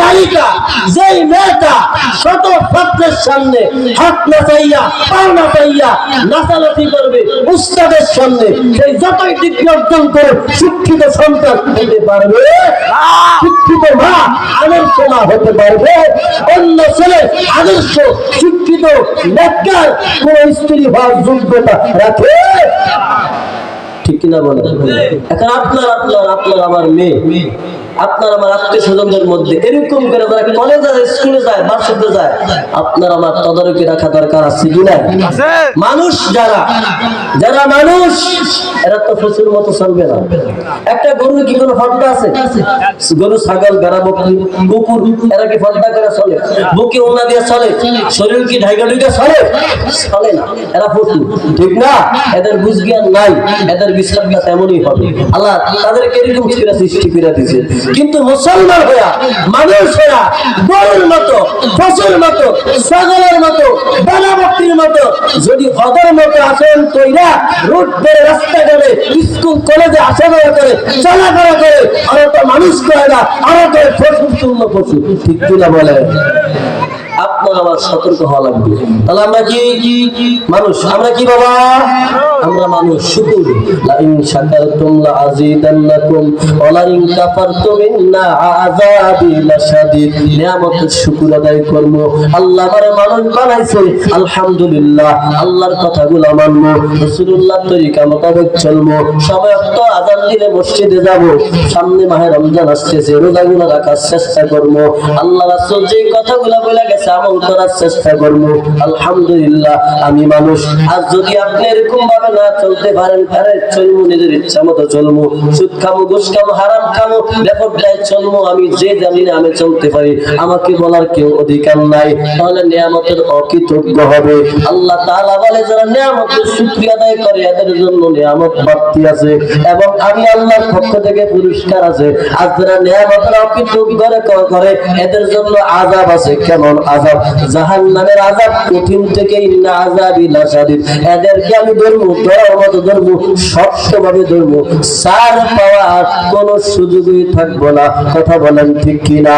নায়িকা যেই মেয়েটা শত ছাত্রের সামনে হাত পা নাচানাচি করবে উস্তাদের সামনে, সেই যতই অর্জন করে শিক্ষিত সন্তান হতে পারবে, শিক্ষিত মা আদর্শ মা হতে পারবে। অন্য ছেলে আদর্শ, শিক্ষিত বেকার কোন স্ত্রী হওয়ার যোগ্যতা রাখে। ঠিক কিনা বলে এখন আপনার আপনার আপনার আমার মেয়ে আপনার আমার আত্মীয় স্বজনদের মধ্যে এরকম করে যারা কলেজে যায় স্কুলে যায় বার্ষিকতে যায় আপনার আমার তদারকি রাখা দরকার আছে কি না মানুষ যারা যারা মানুষ এরা তো প্রচুর মতো চলবে না। একটা গরুর কি কোনো ফর্দা আছে? গরু ছাগল বেড়া বকরি কুকুর এরা কি ফর্দা করে চলে? বুকে উন্না দিয়ে চলে? শরীর কি ঢাইকা ঢুকে চলে? চলে না। এরা প্রচুর ঠিক না? এদের বুঝ জ্ঞান নাই। এদের বিশ্বাসটা তেমনই হবে। আল্লাহ তাদেরকে এরকম সৃষ্টি করে দিয়েছে। কিন্তু মুসলমান হইয়া, মানুষ হইয়া গরুর মতো ফসল মতো সাগরের মতো বানাবক্তির মতো, যদি হদর মতো আসেন তৈরা, রুট ধরে রাস্তা করে স্কুল, কলেজে আসা যাওয়া করে, চলাফেরা করে, আর তো মানুষ করে না, আরও তো পশু পশু, ঠিক কিনা বলে? আপনার আমার সতর্ক হওয়া লাগবে। তাহলে আমরা কি মানুষ, আমরা কি বাবা? আমরা মানুষ, শুকুর। লাইন কাফারতুম ইন্না আযাবি লাশাদীদ। নিয়ামতের শুকর আদায় করব। আল্লাহ মানুষ বানাইছে। আলহামদুলিল্লাহ, আল্লাহর কথাগুলো তরিকা মোতাবেক আজান দিলে মসজিদে যাব। সামনে মাহে রমজান আসতেছে রোজাগুলো রাখার চেষ্টা করব। আল্লাহ রাসূল যে কথাগুলো বলে গেছে আমল করার চেষ্টা করব। আলহামদুলিল্লাহ, আমি মানুষ। আর যদি আপনি এরকম ভাবে না চলতে পারেন আরে চলবো, নিজের ইচ্ছা মতো চলবো। সুদ খামো, ঘুষ খামো, হারাম খামো বেপরদায় চলবো, আমি যে জানি না আমি চলতে পারি, আমাকে বলার কেউ অধিকার নাই। তাহলে নিয়ামতের অকৃতজ্ঞ হবে। আল্লাহ তাআলা বলে, যারা নিয়ামতের শুকরিয়া আদায় করে, এদের জন্য নিয়ামত বাড়তি আছে। এবং আমি আল্লাহর পক্ষ থেকে পুরস্কার আছে। আর যারা নিয়ামতের অকৃতজ্ঞ করে- এদের জন্য আযাব আছে, কেমন আযাব, জাহান্নামের আজাব কঠিন থেকে ইন্না আযাবি লাশাদীদ। এদেরকে আমি ধরবো, ধরার মতো ধরবো, শক্তভাবে ধরবো। সার পাওয়ার কোনো সুযোগই থাকব না। কথা বলেন ঠিক কিনা?